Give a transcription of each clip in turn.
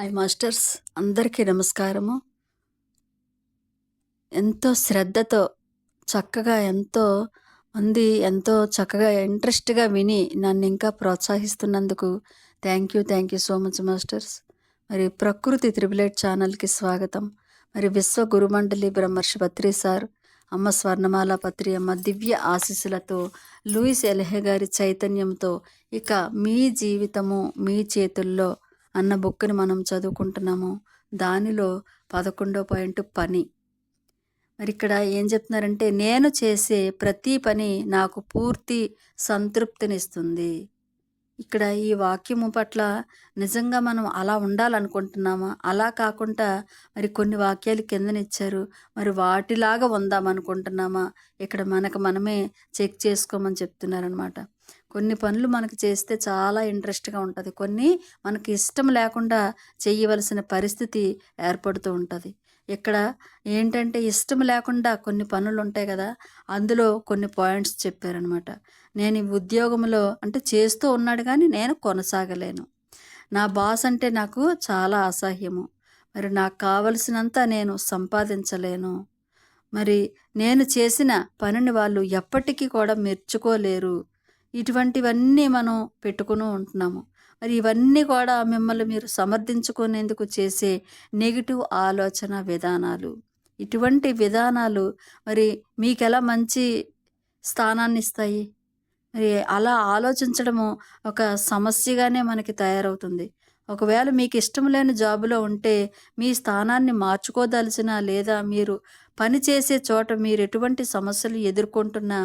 Hi masters అందరికీ నమస్కారము. ఎంతో శ్రద్ధతో చక్కగా ఎంతో మంది ఎంతో చక్కగా ఇంట్రెస్ట్గా విని నన్ను ఇంకా ప్రోత్సహిస్తున్నందుకు thank you thank you so much masters. మరి ప్రకృతి త్రిబులెట్ ఛానల్కి స్వాగతం. మరి విశ్వ గురుమండలి బ్రహ్మర్షి పత్రి సార్ అమ్మ స్వర్ణమాల పత్రి అమ్మ దివ్య ఆశీస్సులతో లూయిస్ ఎలహే గారి చైతన్యంతో ఇక మీ జీవితము మీ చేతుల్లో అన్న బుక్ని మనం చదువుకుంటున్నాము దానిలో పదకొండో పాయింట్ పని. మరి ఇక్కడ ఏం చెప్తున్నారంటే నేను చేసే ప్రతి పని నాకు పూర్తి సంతృప్తినిస్తుంది. ఇక్కడ ఈ వాక్యము పట్ల నిజంగా మనం అలా ఉండాలనుకుంటున్నామా? అలా కాకుండా మరి కొన్ని వాక్యాలు కిందనిచ్చారు. మరి వాటిలాగా ఉందామనుకుంటున్నామా? ఇక్కడ మనకు మనమే చెక్ చేసుకోమని చెప్తున్నారనమాట కొన్ని పనులు మనకు చేస్తే చాలా ఇంట్రెస్ట్గా ఉంటుంది. కొన్ని మనకి ఇష్టం లేకుండా చేయవలసిన పరిస్థితి ఏర్పడుతూ ఉంటుంది. ఇక్కడ ఏంటంటే ఇష్టం లేకుండా కొన్ని పనులు ఉంటాయి కదా అందులో కొన్ని పాయింట్స్ చెప్పారనమాట. నేను ఈ ఉద్యోగంలో అంటే చేస్తూ ఉన్నాడు కానీ నేను కొనసాగలేను. నా బాస్ అంటే నాకు చాలా అసహ్యము. మరి నాకు కావలసినంత నేను సంపాదించలేను. మరి నేను చేసిన పనిని వాళ్ళు ఎప్పటికీ కూడా మెచ్చుకోలేరు. ఇటువంటివన్నీ మనం పెట్టుకుని ఉంటున్నాము. మరి ఇవన్నీ కూడా మిమ్మల్ని మీరు సమర్థించుకునేందుకు చేసే నెగిటివ్ ఆలోచన విధానాలు. ఇటువంటి విధానాలు మరి మీకు ఎలా మంచి స్థానాన్ని ఇస్తాయి? మరి అలా ఆలోచించడము ఒక సమస్యగానే మనకి తయారవుతుంది. ఒకవేళ మీకు ఇష్టం లేని జాబులో ఉంటే మీ స్థానాన్ని మార్చుకోదలిచిన లేదా మీరు పని చేసే చోట మీరు ఎటువంటి సమస్యలు ఎదుర్కొంటున్నా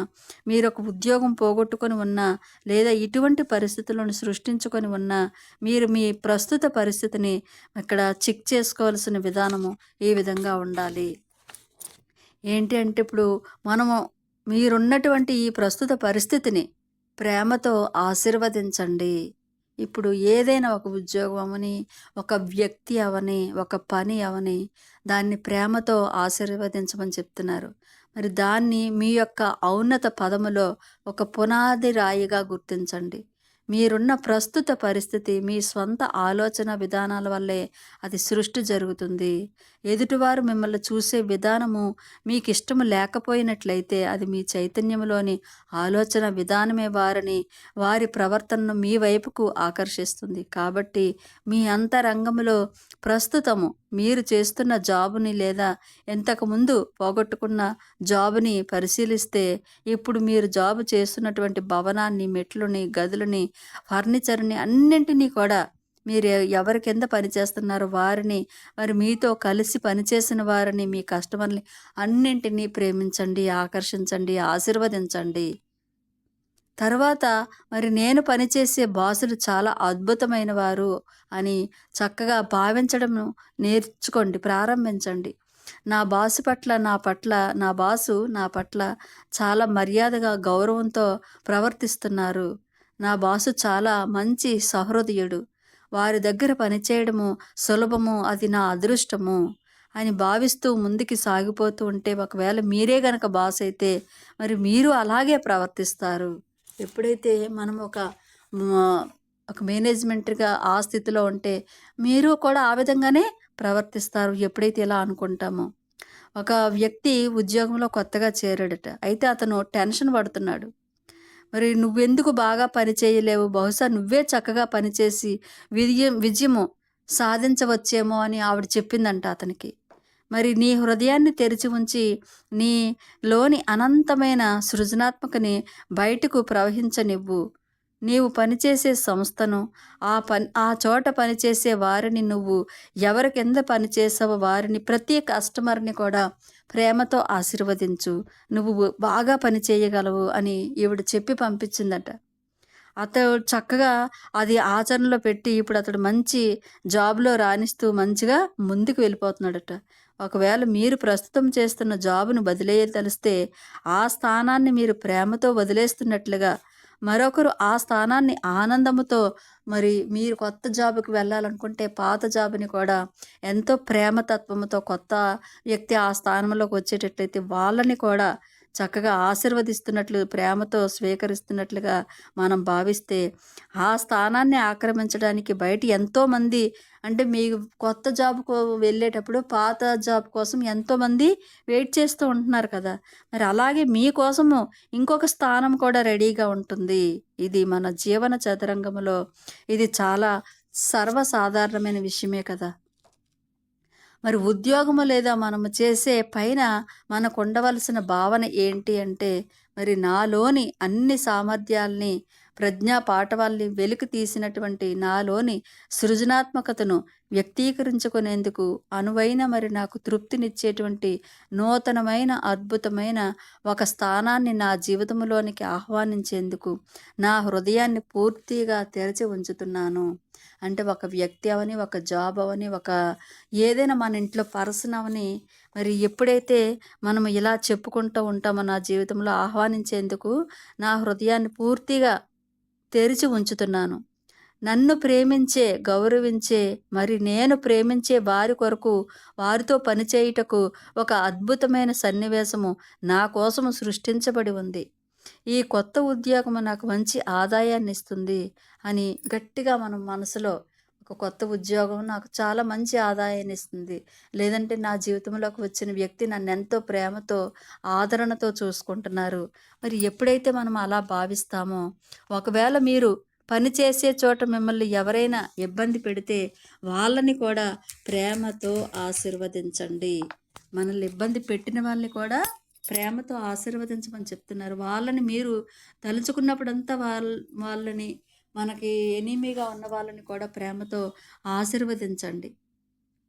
మీరు ఒక ఉద్యోగం పోగొట్టుకొని ఉన్నా లేదా ఇటువంటి పరిస్థితులను సృష్టించుకొని ఉన్నా మీరు మీ ప్రస్తుత పరిస్థితిని ఇక్కడ చెక్ చేసుకోవాల్సిన విధానము ఈ విధంగా ఉండాలి. ఏంటి అంటే ఇప్పుడు మనము మీరున్నటువంటి ఈ ప్రస్తుత పరిస్థితిని ప్రేమతో ఆశీర్వదించండి. ఇప్పుడు ఏదైనా ఒక ఉద్యోగం అవని ఒక వ్యక్తి అవని ఒక పని అవని దాన్ని ప్రేమతో ఆశీర్వదించమని చెప్తున్నారు. మరి దాన్ని మీ యొక్క ఔన్నత పదములో ఒక పునాది రాయిగా గుర్తించండి. మీరున్న ప్రస్తుత పరిస్థితి మీ స్వంత ఆలోచన విధానాల వల్లే అది సృష్టి జరుగుతుంది. ఎదుటివారు మిమ్మల్ని చూసే విధానము మీకు ఇష్టము లేకపోయినట్లయితే అది మీ చైతన్యంలోని ఆలోచన విధానమే వారిని వారి ప్రవర్తనను మీ వైపుకు ఆకర్షిస్తుంది. కాబట్టి మీ అంతరంగంలో ప్రస్తుతము మీరు చేస్తున్న జాబుని లేదా ఇంతకుముందు పోగొట్టుకున్న జాబుని పరిశీలిస్తే ఇప్పుడు మీరు జాబు చేస్తున్నటువంటి భవనాన్ని మెట్లుని గదులని ఫర్నిచర్ని అన్నింటినీ కూడా మీరు ఎవరి కింద పనిచేస్తున్నారో వారిని మరి మీతో కలిసి పనిచేసిన వారిని మీ కస్టమర్ని అన్నింటినీ ప్రేమించండి ఆకర్షించండి ఆశీర్వదించండి. తర్వాత మరి నేను పనిచేసే బాసులు చాలా అద్భుతమైన వారు అని చక్కగా భావించడం నేర్చుకోండి ప్రారంభించండి. నా బాసు పట్ల నా పట్ల నా బాసు నా పట్ల చాలా మర్యాదగా గౌరవంతో ప్రవర్తిస్తున్నారు. నా బాసు చాలా మంచి సహృదయుడు. వారి దగ్గర పనిచేయడము సులభము అది నా అదృష్టము అని భావిస్తూ ముందుకి సాగిపోతూ ఉంటే ఒకవేళ మీరే గనక బాస్ అయితే మరి మీరు అలాగే ప్రవర్తిస్తారు. ఎప్పుడైతే మనం ఒక ఒక మేనేజ్మెంట్గా ఆ స్థితిలో ఉంటే మీరు కూడా ఆ విధంగానే ప్రవర్తిస్తారు. ఎప్పుడైతే ఇలా అనుకుంటామో. ఒక వ్యక్తి ఉద్యోగంలో కొత్తగా చేరాడట. అయితే అతను టెన్షన్ పడుతున్నాడు. మరి నువ్వెందుకు బాగా పని చేయలేవు? బహుశా నువ్వే చక్కగా పనిచేసి విజయం విజయము సాధించవచ్చేమో అని ఆవిడ చెప్పిందంట అతనికి. మరి నీ హృదయాన్ని తెరిచి ఉంచి నీలోని అనంతమైన సృజనాత్మకని బయటకు ప్రవహించనివ్వు. నీవు పనిచేసే సంస్థను ఆ పని ఆ చోట పనిచేసే వారిని నువ్వు ఎవరి కింద పనిచేసావో వారిని ప్రతి కస్టమర్ని కూడా ప్రేమతో ఆశీర్వదించు. నువ్వు బాగా పని చేయగలవు అని ఈవిడ చెప్పి పంపించిందట. అతడు చక్కగా అది ఆచరణలో పెట్టి ఇప్పుడు అతడు మంచి జాబ్లో రాణిస్తూ మంచిగా ముందుకు వెళ్ళిపోతున్నాడట. ఒకవేళ మీరు ప్రస్తుతం చేస్తున్న జాబును వదిలేయదలిస్తే ఆ స్థానాన్ని మీరు ప్రేమతో వదిలేస్తున్నట్లుగా మరొకరు ఆ స్థానాన్ని ఆనందముతో మరి మీరు కొత్త జాబుకి వెళ్ళాలనుకుంటే పాత జాబుని కూడా ఎంతో ప్రేమతత్వంతో కొత్త వ్యక్తి ఆ స్థానంలోకి వచ్చేటట్లయితే వాళ్ళని కూడా చక్కగా ఆశీర్వదిస్తున్నట్లు ప్రేమతో స్వీకరిస్తున్నట్లుగా మనం భావిస్తే ఆ స్థానాన్ని ఆక్రమించడానికి బయట ఎంతోమంది అంటే మీకు కొత్త జాబ్‌కు వెళ్ళేటప్పుడు పాత జాబ్ కోసం ఎంతోమంది వెయిట్ చేస్తూ ఉంటున్నారు కదా! మరి అలాగే మీకోసము ఇంకొక స్థానం కూడా రెడీగా ఉంటుంది. ఇది మన జీవన చదరంగంలో ఇది చాలా సర్వసాధారణమైన విషయమే కదా! మరి ఉద్యోగము లేదా మనము చేసే పైన మనకు ఉండవలసిన భావన ఏంటి అంటే, మరి నాలోని అన్ని సామర్థ్యాల్ని, ప్రజ్ఞా పాఠవాల్ని వెలికి తీసినటువంటి నాలోని సృజనాత్మకతను వ్యక్తీకరించుకునేందుకు అనువైన మరి నాకు తృప్తినిచ్చేటువంటి నూతనమైన, అద్భుతమైన ఒక స్థానాన్ని నా జీవితంలోనికి ఆహ్వానించేందుకు నా హృదయాన్ని పూర్తిగా తెరచి ఉంచుతున్నాను. అంటే ఒక వ్యక్తి అవని, ఒక జాబ్ అవని, ఒక ఏదైనా మన ఇంట్లో పర్సన్ అవని, మరి ఎప్పుడైతే మనం ఇలా చెప్పుకుంటూ ఉంటామో నా జీవితంలో ఆహ్వానించేందుకు నా హృదయాన్ని పూర్తిగా తెరిచి ఉంచుతున్నాను. నన్ను ప్రేమించే, గౌరవించే, మరి నేను ప్రేమించే వారి కొరకు వారితో పనిచేయుటకు ఒక అద్భుతమైన సన్నివేశము నా కోసము సృష్టించబడి ఉంది. ఈ కొత్త ఉద్యోగం నాకు మంచి ఆదాయాన్ని ఇస్తుంది అని గట్టిగా మనం మనసులో ఒక కొత్త ఉద్యోగం నాకు చాలా మంచి ఆదాయాన్ని ఇస్తుంది లేదంటే నా జీవితంలోకి వచ్చిన వ్యక్తి నన్ను ఎంతో ప్రేమతో, ఆదరణతో చూసుకుంటున్నారు. మరి ఎప్పుడైతే మనం అలా భావిస్తామో, ఒకవేళ మీరు పని చేసే చోట మిమ్మల్ని ఎవరైనా ఇబ్బంది పెడితే వాళ్ళని కూడా ప్రేమతో ఆశీర్వదించండి. మనల్ని ఇబ్బంది పెట్టిన వాళ్ళని కూడా ప్రేమతో ఆశీర్వదించమని చెప్తున్నారు. వాళ్ళని మీరు తలుచుకున్నప్పుడంతా వాళ్ళ వాళ్ళని మనకి ఎనిమీగా ఉన్న వాళ్ళని కూడా ప్రేమతో ఆశీర్వదించండి.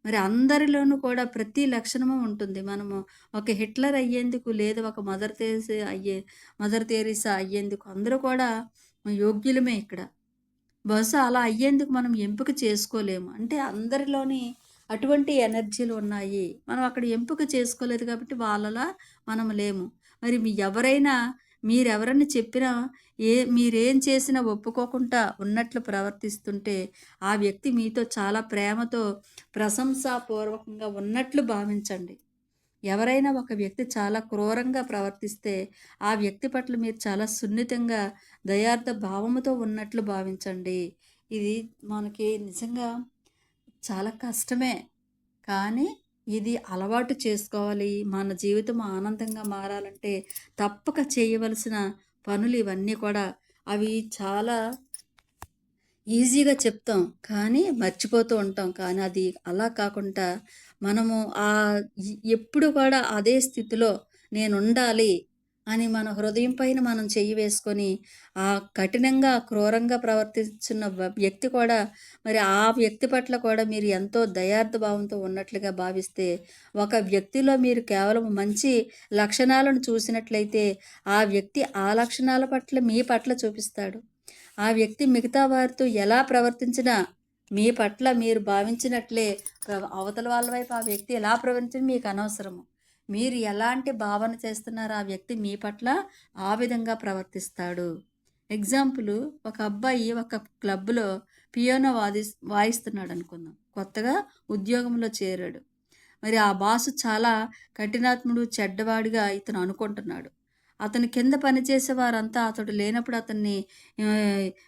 మరి అందరిలోనూ కూడా ప్రతి లక్షణము ఉంటుంది. మనము ఒక హిట్లర్ అయ్యేందుకు లేదు ఒక మదర్ తెరేసా అయ్యే మదర్ తెరీసా అయ్యేందుకు అందరూ కూడా యోగ్యులమే ఇక్కడ. బహుశా అలా అయ్యేందుకు మనం ఎంపిక చేసుకోలేము. అంటే అందరిలోని అటువంటి ఎనర్జీలు ఉన్నాయి. మనం అక్కడ ఎంపిక చేసుకోలేదు కాబట్టి వాళ్ళలా మనం లేము. మరి మీ ఎవరైనా మీరెవరని చెప్పినా ఏ మీరేం చేసినా ఒప్పుకోకుండా ఉన్నట్లు ప్రవర్తిస్తుంటే, ఆ వ్యక్తి మీతో చాలా ప్రేమతో, ప్రశంసాపూర్వకంగా ఉన్నట్లు భావించండి. ఎవరైనా ఒక వ్యక్తి చాలా క్రూరంగా ప్రవర్తిస్తే, ఆ వ్యక్తి పట్ల మీరు చాలా సున్నితంగా, దయార్థ భావముతో ఉన్నట్లు భావించండి. ఇది మనకి నిజంగా చాలా కష్టమే. కానీ ఇది అలవాటు చేసుకోవాలి. మన జీవితం ఆనందంగా మారాలంటే తప్పక చేయవలసిన పనులు ఇవన్నీ కూడా. అవి చాలా ఈజీగా చెప్తాం. కానీ మర్చిపోతూ ఉంటాం. కానీ అది అలా కాకుండా మనము ఆ ఎప్పుడు కూడా అదే స్థితిలో నేను ఉండాలి అని మన హృదయం పైన మనం చెయ్యి వేసుకొని, ఆ కఠినంగా, క్రూరంగా ప్రవర్తిస్తున్న వ్యక్తి కూడా మరి ఆ వ్యక్తి పట్ల కూడా మీరు ఎంతో దయార్థ భావంతో ఉన్నట్లుగా భావిస్తే, ఒక వ్యక్తిలో మీరు కేవలం మంచి లక్షణాలను చూసినట్లయితే, ఆ వ్యక్తి ఆ లక్షణాల పట్ల మీ పట్ల చూపిస్తాడు. ఆ వ్యక్తి మిగతా వారితో ఎలా ప్రవర్తించినా మీ పట్ల మీరు భావించినట్లే అవతల వాళ్ళ వైపు ఆ వ్యక్తి ఎలా ప్రవర్తించినా మీకు అనవసరము. మీరు ఎలాంటి భావన చేస్తున్నారో ఆ వ్యక్తి మీ పట్ల ఆ విధంగా ప్రవర్తిస్తాడు. ఎగ్జాంపుల్ ఒక అబ్బాయి ఒక క్లబ్‌లో పియానో వాదిస్ వాయిస్తున్నాడనుకుందాం. కొత్తగా ఉద్యోగంలో చేరాడు. మరి ఆ బాసు చాలా కఠినాత్ముడు, చెడ్డవాడిగా ఇతను అనుకుంటున్నాడు. అతని కింద పనిచేసే వారంతా అతడు లేనప్పుడు అతన్ని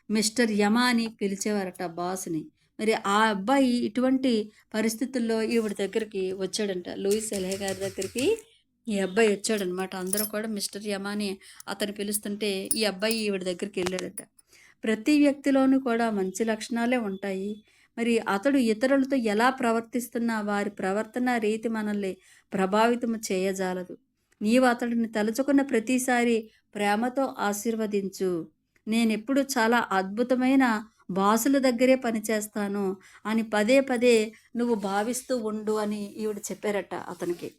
మిస్టర్ యమ అని పిలిచేవారట బాస్‌ని. మరి ఆ అబ్బాయి ఇటువంటి పరిస్థితుల్లో ఈవిడ దగ్గరికి వచ్చాడంట. లూయిస్ ఎలహే గారి దగ్గరికి ఈ అబ్బాయి వచ్చాడనమాట. అందరూ కూడా మిస్టర్ యమాని అతను పిలుస్తుంటే, ఈ అబ్బాయి ఈవిడ దగ్గరికెళ్ళాడట. ప్రతి వ్యక్తిలోనూ కూడా మంచి లక్షణాలే ఉంటాయి. మరి అతడు ఇతరులతో ఎలా ప్రవర్తిస్తున్నా వారి ప్రవర్తన రీతి మనల్ని ప్రభావితం చేయజాలదు. నీవు అతడిని తలుచుకున్న ప్రతిసారి ప్రేమతో ఆశీర్వదించు. నేనెప్పుడు చాలా అద్భుతమైన బాసుల దగ్గరే పనిచేస్తాను అని పదే పదే నువ్వు భావిస్తూ ఉండు అని ఈవిడ చెప్పారట అతనికి.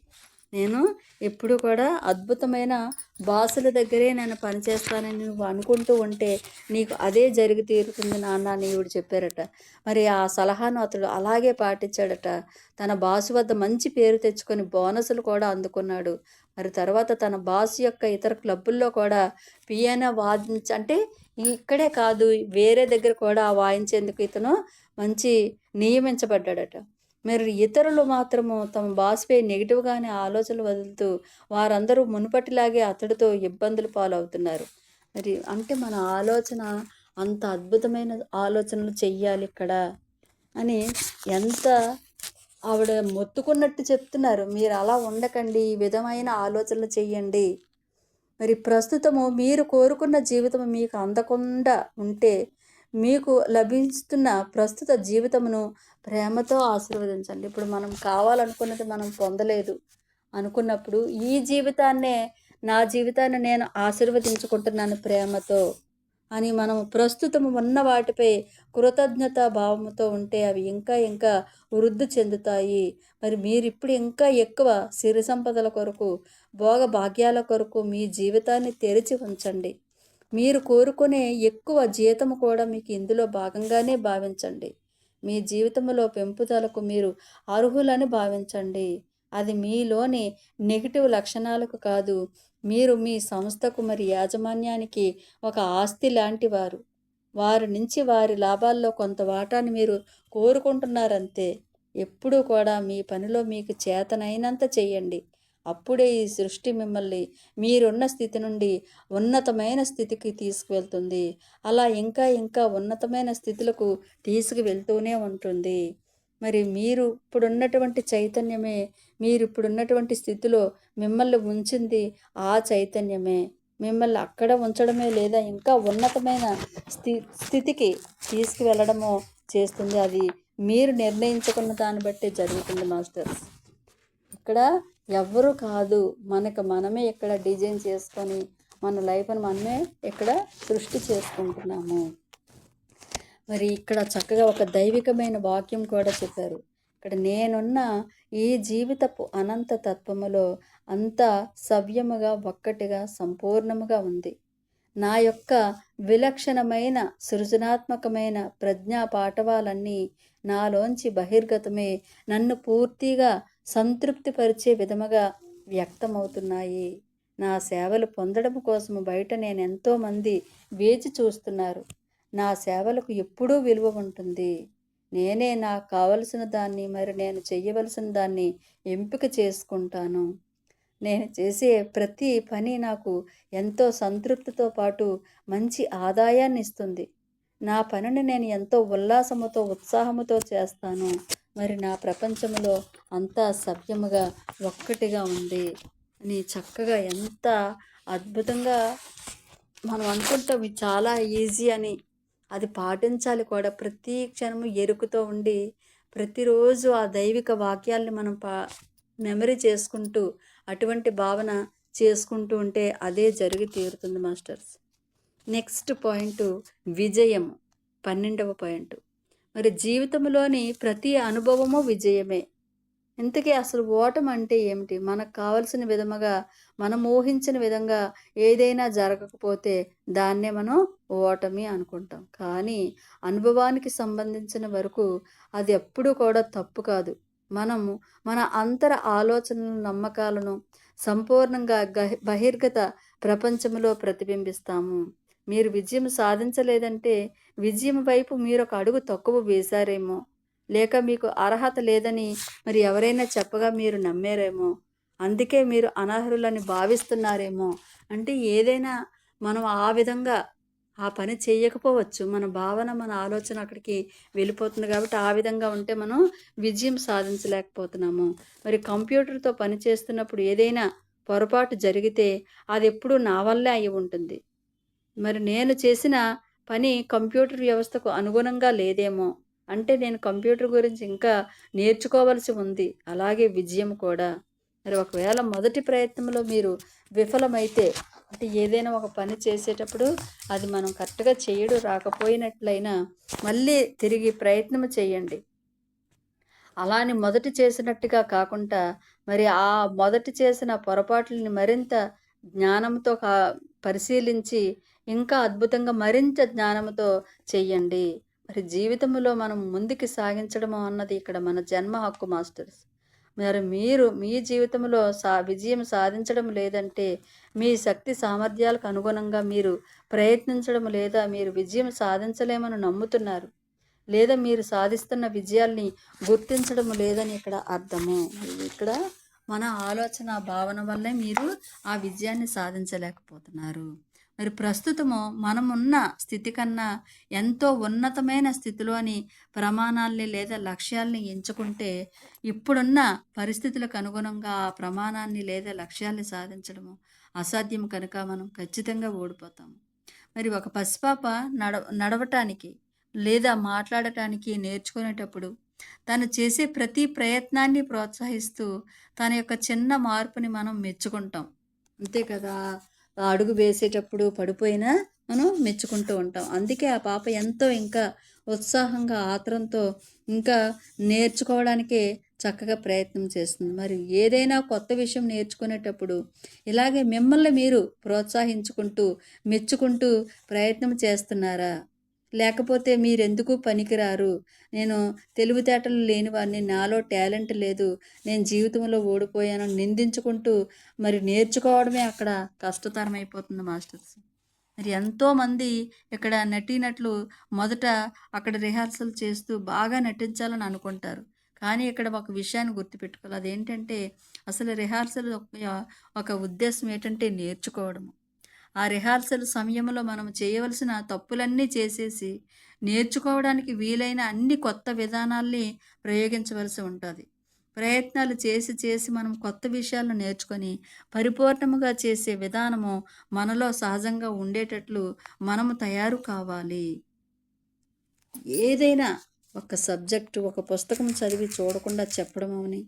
నేను ఎప్పుడు కూడా అద్భుతమైన బాసుల దగ్గరే నేను పనిచేస్తానని నువ్వు అనుకుంటూ ఉంటే, నీకు అదే జరిగి తీరుతుంది నాన్న అని ఈవిడ చెప్పారట. మరి ఆ సలహాను అతడు అలాగే పాటించాడట. తన బాసు వద్ద మంచి పేరు తెచ్చుకొని బోనసులు కూడా అందుకున్నాడు. మరి తర్వాత తన బాస్ యొక్క ఇతర క్లబ్బుల్లో కూడా పియానో వాదించ అంటే ఇక్కడే కాదు వేరే దగ్గర కూడా వాయించేందుకు ఇతను మంచి నియమించబడ్డాడట. మరి ఇతరులు మాత్రము తమ బాస్పై నెగిటివ్గానే ఆలోచనలు వదులుతూ వారందరూ మునుపటిలాగే అతడితో ఇబ్బందులు పాలవుతున్నారు. మరి అంటే మన ఆలోచన అంత అద్భుతమైన ఆలోచనలు చెయ్యాలి ఇక్కడ అని ఎంత ఆవిడ మొత్తుకున్నట్టు చెప్తున్నారు. మీరు అలా ఉండకండి ఈ విధమైన ఆలోచనలు చెయ్యండి. మరి ప్రస్తుతము మీరు కోరుకున్న జీవితం మీకు అందకుండా ఉంటే మీకు లభిస్తున్న ప్రస్తుత జీవితమును ప్రేమతో ఆశీర్వదించండి. ఇప్పుడు మనం కావాలనుకున్నది మనం పొందలేదు అనుకున్నప్పుడు ఈ జీవితాన్నే నా జీవితాన్ని నేను ఆశీర్వదించుకుంటున్నాను ప్రేమతో. అని మనం ప్రస్తుతం ఉన్న వాటిపై కృతజ్ఞత భావంతో ఉంటే అవి ఇంకా ఇంకా వృద్ధి చెందుతాయి. మరి మీరు ఇప్పుడు ఇంకా ఎక్కువ సిరి సంపదల కొరకు భోగ భాగ్యాల కొరకు మీ జీవితాన్ని తెరిచి ఉంచండి. మీరు కోరుకునే ఎక్కువ జీతము కూడా మీకు ఇందులో భాగంగానే భావించండి. మీ జీవితంలో పెంపుదలకు మీరు అర్హులని భావించండి. అది మీలోని నెగిటివ్ లక్షణాలకు కాదు. మీరు మీ సంస్థకు మరి యాజమాన్యానికి ఒక ఆస్తి లాంటి వారు వారి నుంచి వారి లాభాల్లో కొంత వాటాని మీరు కోరుకుంటున్నారంతే. ఎప్పుడూ కూడా మీ పనిలో మీకు చేతనైనంత చేయండి. అప్పుడే ఈ సృష్టి మిమ్మల్ని మీరున్న స్థితి నుండి ఉన్నతమైన స్థితికి తీసుకువెళ్తుంది. అలా ఇంకా ఇంకా ఉన్నతమైన స్థితులకు తీసుకువెళ్తూనే ఉంటుంది. మరి మీరు ఇప్పుడున్నటువంటి చైతన్యమే మీరు ఇప్పుడున్నటువంటి స్థితిలో మిమ్మల్ని ఉంచింది ఆ చైతన్యమే. మిమ్మల్ని అక్కడ ఉంచడమే లేదా ఇంకా ఉన్నతమైన స్థి స్థితికి తీసుకువెళ్ళడమో చేస్తుంది. అది మీరు నిర్ణయించుకున్న దాన్ని బట్టి జరుగుతుంది మాస్టర్స్. ఇక్కడ ఎవ్వరు కాదు. మనకు మనమే ఇక్కడ డిజైన్ చేసుకొని మన లైఫ్ని మనమే ఇక్కడ సృష్టి చేసుకుంటున్నాము. మరి ఇక్కడ చక్కగా ఒక దైవికమైన వాక్యం కూడా చెప్పారు. ఇక్కడ నేనున్న ఈ జీవితపు అనంత తత్వములో అంతా సవ్యముగా ఒక్కటిగా సంపూర్ణముగా ఉంది. నా యొక్క విలక్షణమైన సృజనాత్మకమైన ప్రజ్ఞా పాఠవాలన్నీ నాలోంచి బహిర్గతమే నన్ను పూర్తిగా సంతృప్తిపరిచే విధముగా వ్యక్తమవుతున్నాయి. నా సేవలు పొందడం కోసం బయట నేను ఎంతోమంది వేచి చూస్తున్నారు. నా సేవలకు ఎప్పుడూ విలువ ఉంటుంది. నేనే నాకు కావలసిన దాన్ని మరి నేను చేయవలసిన దాన్ని ఎంపిక చేసుకుంటాను. నేను చేసే ప్రతి పని నాకు ఎంతో సంతృప్తితో పాటు మంచి ఆదాయాన్ని ఇస్తుంది. నా పనిని నేను ఎంతో ఉల్లాసముతో ఉత్సాహముతో చేస్తాను. మరి నా ప్రపంచంలో అంతా సభ్యముగా ఒక్కటిగా ఉంది. అని చక్కగా ఎంత అద్భుతంగా మనం అనుకుంటాం చాలా ఈజీ అని. అది పాటించాలి కూడా. ప్రతి క్షణము ఎరుకుతో ఉండి ప్రతిరోజు ఆ దైవిక వాక్యాల్ని మనం పా మెమరీ చేసుకుంటూ అటువంటి భావన చేసుకుంటూ ఉంటే అదే జరిగి తీరుతుంది మాస్టర్స్. నెక్స్ట్ పాయింట్ విజయం. పన్నెండవ పాయింట్. మరి జీవితంలోని ప్రతి అనుభవము విజయమే. ఇంతకీ అసలు ఓటం అంటే ఏమిటి? మనకు కావలసిన విధముగా మనం ఊహించిన విధంగా ఏదైనా జరగకపోతే దాన్నే మనం ఓటమి అనుకుంటాం. కానీ అనుభవానికి సంబంధించిన వరకు అది ఎప్పుడూ కూడా తప్పు కాదు. మనము మన అంతర ఆలోచనలను నమ్మకాలను సంపూర్ణంగా గహి బహిర్గత ప్రపంచంలో ప్రతిబింబిస్తాము. మీరు విజయం సాధించలేదంటే విజయం వైపు మీరు ఒక అడుగు తక్కువ వేశారేమో. లేక మీకు అర్హత లేదని మరి ఎవరైనా చెప్పగా మీరు నమ్మారేమో? అందుకే మీరు అనర్హులని భావిస్తున్నారేమో? అంటే ఏదైనా మనం ఆ విధంగా ఆ పని చేయకపోవచ్చు. మన భావన మన ఆలోచన అక్కడికి వెళ్ళిపోతుంది కాబట్టి ఆ విధంగా ఉంటే మనం విజయం సాధించలేకపోతున్నాము. మరి కంప్యూటర్తో పని చేస్తున్నప్పుడు ఏదైనా పొరపాటు జరిగితే అది ఎప్పుడూ నా వల్లే అయి ఉంటుంది. మరి నేను చేసిన పని కంప్యూటర్ వ్యవస్థకు అనుగుణంగా లేదేమో? అంటే నేను కంప్యూటర్ గురించి ఇంకా నేర్చుకోవాల్సి ఉంది. అలాగే విజయం కూడా. మరి ఒకవేళ మొదటి ప్రయత్నంలో మీరు విఫలమైతే అంటే ఏదైనా ఒక పని చేసేటప్పుడు అది మనం కరెక్ట్గా చేయడం రాకపోయినట్లయినా మళ్ళీ తిరిగి ప్రయత్నం చేయండి. అలాని మొదటి చేసినట్టుగా కాకుండా మరి ఆ మొదటి చేసిన పొరపాట్లని మరింత జ్ఞానంతో కా పరిశీలించి ఇంకా అద్భుతంగా మరింత జ్ఞానంతో చెయ్యండి. మరి జీవితంలో మనం ముందుకు సాగించడము అన్నది ఇక్కడ మన జన్మ హక్కు మాస్టర్స్. మరి మీరు మీ జీవితంలో సా విజయం సాధించడం లేదంటే మీ శక్తి సామర్థ్యాలకు అనుగుణంగా మీరు ప్రయత్నించడం లేదా మీరు విజయం సాధించలేమని నమ్ముతున్నారు. లేదా మీరు సాధిస్తున్న విజయాల్ని గుర్తించడం లేదని ఇక్కడ అర్థము. ఇక్కడ మన ఆలోచన భావన వల్లే మీరు ఆ విజయాన్ని సాధించలేకపోతున్నారు. మరి ప్రస్తుతము మనమున్న స్థితి కన్నా ఎంతో ఉన్నతమైన స్థితిలోని ప్రమాణాల్ని లేదా లక్ష్యాల్ని ఎంచుకుంటే ఇప్పుడున్న పరిస్థితులకు అనుగుణంగా ఆ ప్రమాణాన్ని లేదా లక్ష్యాల్ని సాధించడము అసాధ్యం కనుక మనం ఖచ్చితంగా ఓడిపోతాము. మరి ఒక పసిపాప నడ నడవటానికి లేదా మాట్లాడటానికి నేర్చుకునేటప్పుడు తను చేసే ప్రతి ప్రయత్నాన్ని ప్రోత్సహిస్తూ తన యొక్క చిన్న మార్పుని మనం మెచ్చుకుంటాం. అంతే కదా? అడుగు వేసేటప్పుడు పడిపోయినా మనం మెచ్చుకుంటూ ఉంటాం. అందుకే ఆ పాప ఎంతో ఇంకా ఉత్సాహంగా ఆత్రంతో ఇంకా నేర్చుకోవడానికే చక్కగా ప్రయత్నం చేస్తుంది. మరి ఏదైనా కొత్త విషయం నేర్చుకునేటప్పుడు ఇలాగే మిమ్మల్ని మీరు ప్రోత్సహించుకుంటూ మెచ్చుకుంటూ ప్రయత్నం చేస్తున్నారా? లేకపోతే మీరెందుకు పనికిరారు? నేను తెలివితేటలు లేనివాడిని నాలో టాలెంట్ లేదు. నేను జీవితంలో ఓడిపోయాను. నిందించుకుంటూ మరి నేర్చుకోవడమే అక్కడ కష్టతరం అయిపోతుంది మాస్టర్స్. మరి ఎంతోమంది ఇక్కడ నటీనట్లు మొదట అక్కడ రిహార్సల్ చేస్తూ బాగా నటించాలని అనుకుంటారు. కానీ ఇక్కడ ఒక విషయాన్ని గుర్తుపెట్టుకోవాలి. అదేంటంటే అసలు రిహార్సల్ ఒక ఉద్దేశం ఏంటంటే నేర్చుకోవడము. ఆ రిహార్సల్ సమయంలో మనం చేయవలసిన తప్పులన్నీ చేసేసి నేర్చుకోవడానికి వీలైన అన్ని కొత్త విధానాల్ని ప్రయోగించవలసి ఉంటుంది. ప్రయత్నాలు చేసి చేసి మనం కొత్త విషయాలను నేర్చుకొని పరిపూర్ణముగా చేసే విధానము మనలో సహజంగా ఉండేటట్లు మనము తయారు కావాలి. ఏదైనా ఒక సబ్జెక్టు ఒక పుస్తకం చదివి చూడకుండా చెప్పడం అని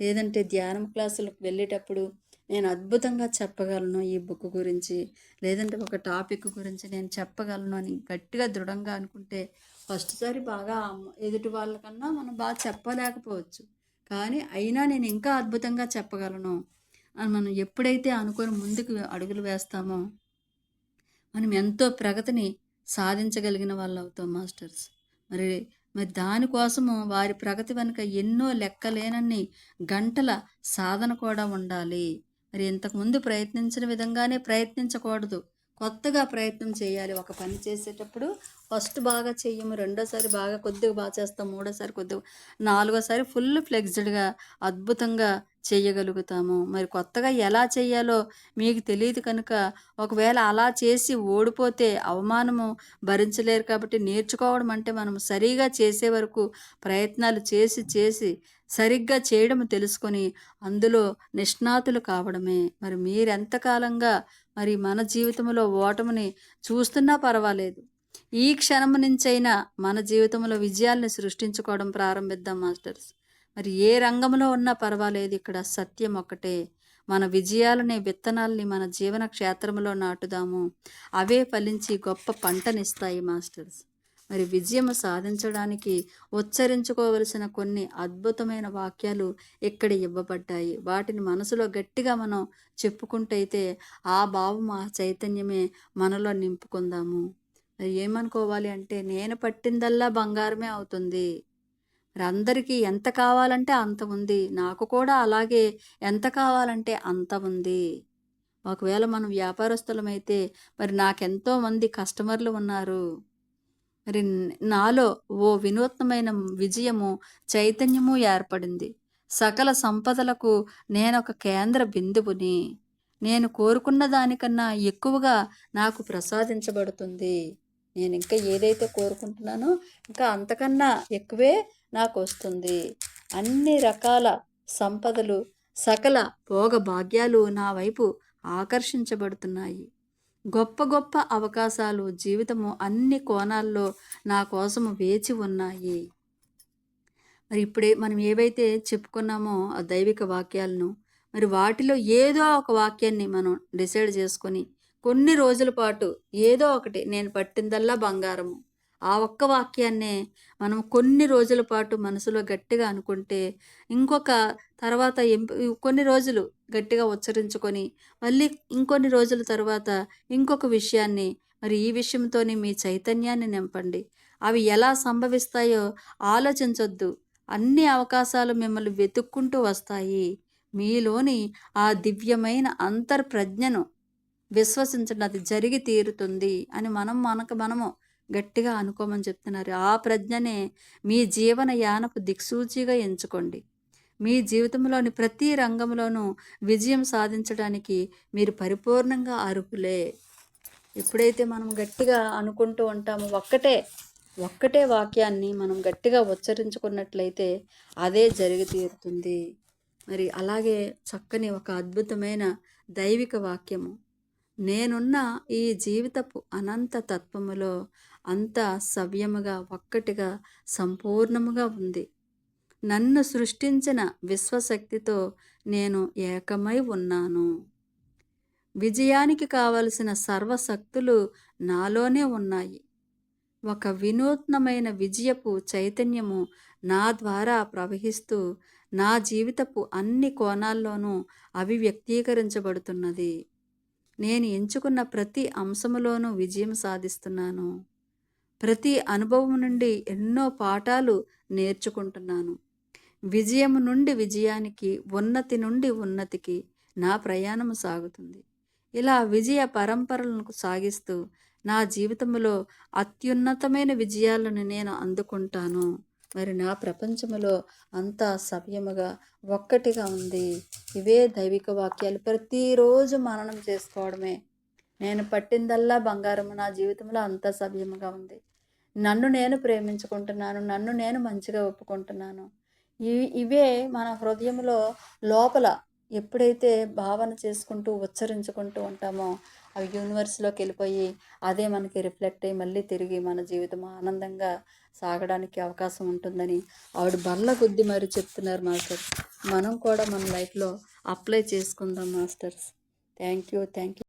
లేదంటే ధ్యానం క్లాసులకు వెళ్ళేటప్పుడు నేను అద్భుతంగా చెప్పగలను ఈ బుక్ గురించి. లేదంటే ఒక టాపిక్ గురించి నేను చెప్పగలను అని గట్టిగా దృఢంగా అనుకుంటే ఫస్ట్ సారి బాగా ఎదుటి వాళ్ళకన్నా మనం బాగా చెప్పలేకపోవచ్చు. కానీ అయినా నేను ఇంకా అద్భుతంగా చెప్పగలను. అని మనం ఎప్పుడైతే అనుకొని ముందుకు అడుగులు వేస్తామో మనం ఎంతో ప్రగతిని సాధించగలిగిన వాళ్ళు అవుతాం మాస్టర్స్. మరి మరి దానికోసము వారి ప్రగతి వెనుక ఎన్నో లెక్కలేనన్ని గంటల సాధన కూడా ఉండాలి. మరి ఇంతకుముందు ప్రయత్నించిన విధంగానే ప్రయత్నించకూడదు. కొత్తగా ప్రయత్నం చేయాలి. ఒక పని చేసేటప్పుడు ఫస్ట్ బాగా చెయ్యము రెండోసారి బాగా కొద్దిగా బాగా చేస్తాం మూడోసారి కొద్దిగా నాలుగోసారి ఫుల్ ఫ్లెక్సిడ్గా అద్భుతంగా చేయగలుగుతాము మరి కొత్తగా ఎలా చేయాలో మీకు తెలియదు కనుక ఒకవేళ అలా చేసి ఓడిపోతే అవమానము భరించలేరు కాబట్టి నేర్చుకోవడం అంటే మనం సరిగా చేసే వరకు ప్రయత్నాలు చేసి చేసి సరిగ్గా చేయడం తెలుసుకొని అందులో నిష్ణాతులు కావడమే. మరి మీరెంతకాలంగా మరి మన జీవితంలో ఓటమిని చూస్తున్నా పర్వాలేదు. ఈ క్షణం నుంచైనా మన జీవితంలో విజయాల్ని సృష్టించుకోవడం ప్రారంభిద్దాం మాస్టర్స్. మరి ఏ రంగంలో ఉన్నా పర్వాలేదు ఇక్కడ సత్యం ఒక్కటే. మన విజయాలనే విత్తనాల్ని మన జీవన క్షేత్రంలో నాటుదాము. అవే ఫలించి గొప్ప పంటనిస్తాయి మాస్టర్స్. మరి విజయం సాధించడానికి ఉచ్చరించుకోవలసిన కొన్ని అద్భుతమైన వాక్యాలు ఇక్కడ ఇవ్వబడ్డాయి. వాటిని మనసులో గట్టిగా మనం చెప్పుకుంటైతే ఆ భావం ఆ చైతన్యమే మనలో నింపుకుందాము. మరి ఏమనుకోవాలి అంటే నేను పట్టిందల్లా బంగారమే అవుతుంది. మరి అందరికీ ఎంత కావాలంటే అంత ఉంది. నాకు కూడా అలాగే ఎంత కావాలంటే అంత ఉంది. ఒకవేళ మనం వ్యాపారస్తులమైతే మరి నాకెంతో మంది కస్టమర్లు ఉన్నారు. మరి నాలో ఓ వినూత్నమైన విజయము చైతన్యము ఏర్పడింది. సకల సంపదలకు నేనొక కేంద్ర బిందువుని. నేను కోరుకున్న దానికన్నా ఎక్కువగా నాకు ప్రసాదించబడుతుంది. నేను ఇంకా ఏదైతే కోరుకుంటున్నానో ఇంకా అంతకన్నా ఎక్కువే నాకు వస్తుంది అన్ని రకాల సంపదలు సకల భోగ భాగ్యాలు నా వైపు ఆకర్షించబడుతున్నాయి. గొప్ప గొప్ప అవకాశాలు జీవితము అన్ని కోణాల్లో నా కోసము వేచి ఉన్నాయి. మరి ఇప్పుడే మనం ఏవైతే చెప్పుకున్నామో ఆ దైవిక వాక్యాలను మరి వాటిలో ఏదో ఒక వాక్యాన్ని మనం డిసైడ్ చేసుకొని కొన్ని రోజుల పాటు ఏదో ఒకటి నేను పట్టిందల్లా బంగారము. ఆ ఒక్క వాక్యాన్నే మనం కొన్ని రోజుల పాటు మనసులో గట్టిగా అనుకుంటే ఇంకొక తర్వాత కొన్ని రోజులు గట్టిగా ఉచ్చరించుకొని మళ్ళీ ఇంకొన్ని రోజుల తర్వాత ఇంకొక విషయాన్ని మరి ఈ విషయంతోనే మీ చైతన్యాన్ని నింపండి. అవి ఎలా సంభవిస్తాయో ఆలోచించొద్దు. అన్ని అవకాశాలు మిమ్మల్ని వెతుక్కుంటూ వస్తాయి. మీలోని ఆ దివ్యమైన అంతర్ప్రజ్ఞను విశ్వసించండి. అది జరిగి తీరుతుంది అని మనం మనకు మనము గట్టిగా అనుకోమని చెప్తున్నారు. ఆ ప్రజ్ఞనే మీ జీవన యానపు దిక్సూచిగా ఎంచుకోండి. మీ జీవితంలోని ప్రతి రంగంలోనూ విజయం సాధించడానికి మీరు పరిపూర్ణంగా అర్హులే. ఎప్పుడైతే మనం గట్టిగా అనుకుంటూ ఉంటామో ఒక్కటే ఒక్కటే వాక్యాన్ని మనం గట్టిగా ఉచ్చరించుకున్నట్లయితే అదే జరిగి తీరుతుంది. మరి అలాగే చక్కని ఒక అద్భుతమైన దైవిక వాక్యము. నేనున్న ఈ జీవితపు అనంత తత్వములో అంతా సవ్యముగా ఒక్కటిగా సంపూర్ణముగా ఉంది. నన్ను సృష్టించిన విశ్వశక్తితో నేను ఏకమై ఉన్నాను. విజయానికి కావలసిన సర్వశక్తులు నాలోనే ఉన్నాయి. ఒక వినూత్నమైన విజయపు చైతన్యము నా ద్వారా ప్రవహిస్తూ నా జీవితపు అన్ని కోణాల్లోనూ అభివ్యక్తీకరించబడుతున్నది. నేను ఎంచుకున్న ప్రతి అంశములోనూ విజయం సాధిస్తున్నాను. ప్రతి అనుభవం నుండి ఎన్నో పాఠాలు నేర్చుకుంటున్నాను. విజయం నుండి విజయానికి ఉన్నతి నుండి ఉన్నతికి నా ప్రయాణం సాగుతుంది. ఇలా విజయ పరంపరలను సాగిస్తూ నా జీవితంలో అత్యున్నతమైన విజయాలను నేను అందుకుంటాను. మరి నా ప్రపంచంలో అంతా సవ్యముగా ఒక్కటిగా ఉంది. ఇవే దైవిక వాక్యాలు. ప్రతిరోజు మననం చేసుకోవడమే నేను పట్టిందల్లా బంగారము నా జీవితంలో అంతా సవ్యముగా ఉంది. నన్ను నేను ప్రేమించుకుంటున్నాను నన్ను నేను మంచిగా ఒప్పుకుంటున్నాను. ఇవి ఇవే మన హృదయంలో లోపల ఎప్పుడైతే భావన చేసుకుంటూ ఉచ్చరించుకుంటూ ఉంటామో అవి యూనివర్స్లోకి వెళ్ళిపోయి అదే మనకి రిఫ్లెక్ట్ అయ్యి మళ్ళీ తిరిగి మన జీవితం ఆనందంగా సాగడానికి అవకాశం ఉంటుందని ఆవిడ బల్ల కొద్ది మరి చెప్తున్నారు మాస్టర్స్ మనం కూడా మన లైఫ్లో అప్లై చేసుకుందాం masters. Thank you thank you